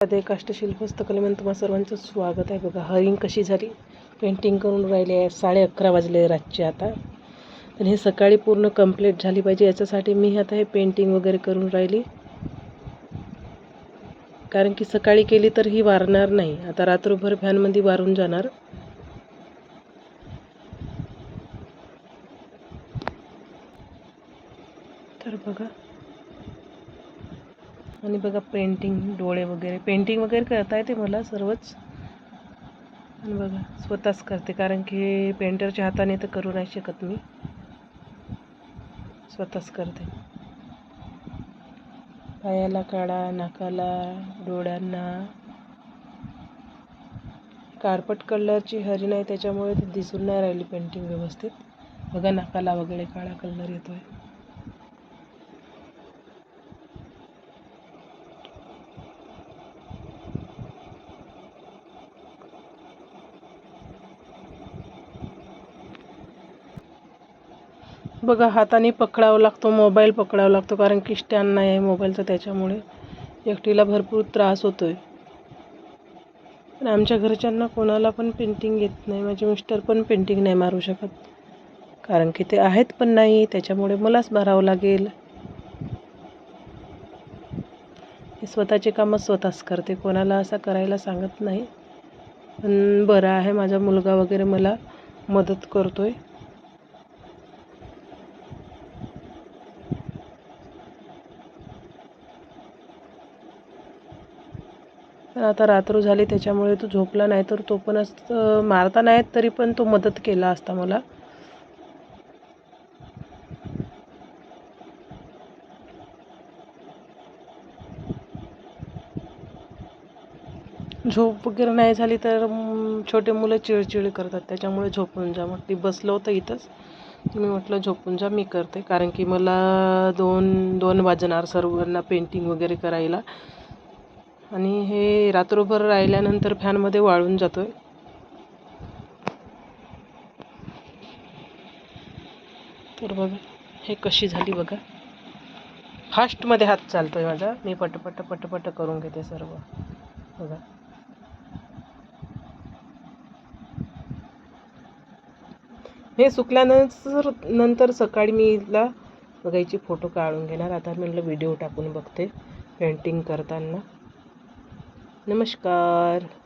मध्ये काष्टशिल्प हस्तकलेमध्ये तुम्हा सर्वांचं स्वागत आहे बघा. हरिंग कशी झाली? पेंटिंग करून राहिली आहे. साडे अकरा वाजले रातचे आता. तर हे सकाळी पूर्ण कंप्लीट झाली पाहिजे. याच्यासाठी मी आता हे पेंटिंग वगैरे करून राहिली. कारण की सकाळी केली तर ही वारणार नाही. आता रात्रभर फॅनमध्ये वारून जाणार. तर बघा. आणि बघा पेंटिंग डोळे वगैरे. पेंटिंग वगैरे करता येते मला सर्वच. आणि बघा स्वतःच करते कारण की पेंटरच्या हाताने तर करू नाही शकत मी. स्वतःच करते. पायाला काढा नाकाला डोळ्यांना. कार्पट कलरची हरी नाही त्याच्यामुळे ती दिसून नाही राहिली पेंटिंग व्यवस्थित. बघा नाकाला वगैरे काळा कलर येतोय. बघा हाताने पकडावा लागतो मोबाईल पकडावा लागतो कारण की स्टँड नाही आहे मोबाईलचा त्याच्यामुळे एकटीला भरपूर त्रास होतो आहे पण आमच्या घरच्यांना कोणाला पण पेंटिंग येत नाही माझे मिस्टर पण पेंटिंग नाही मारू शकत. कारण की ते आहेत पण नाही त्याच्यामुळे मलाच भरावं लागेल. हे स्वतःचे कामं स्वतःच करते कोणाला असं करायला सांगत नाही. पण बरं आहे माझा मुलगा वगैरे मला मदत करतो आहे तर आता रात्र झाली त्याच्यामुळे तो झोपला नाही. तर तो पण असं मारता नाहीत तरी पण तो मदत केला असता मला. झोप वगैरे नाही झाली तर छोटे मुलं चिडचिड करतात. त्याच्यामुळे झोपून जा मग बसलं होतं इथंच. मी म्हटलं झोपून जा मी करते. कारण की मला दोन दोन वाजणार सर्वांना पेंटिंग वगैरे करायला. आणि हे रात्रभर राहिल्यानंतर फॅनमध्ये वाळून जातो आहे तर बघा हे कशी झाली बघा. फास्टमध्ये हात चालतो आहे माझा. मी पटपट पटपट करून घेते सर्व. बघा. हे सुकल्यानंतर नंतर सकाळी मी हिला बघायची फोटो काढून घेणार. आता म्हटलं व्हिडिओ टाकून बघते पेंटिंग करताना. नमस्कार.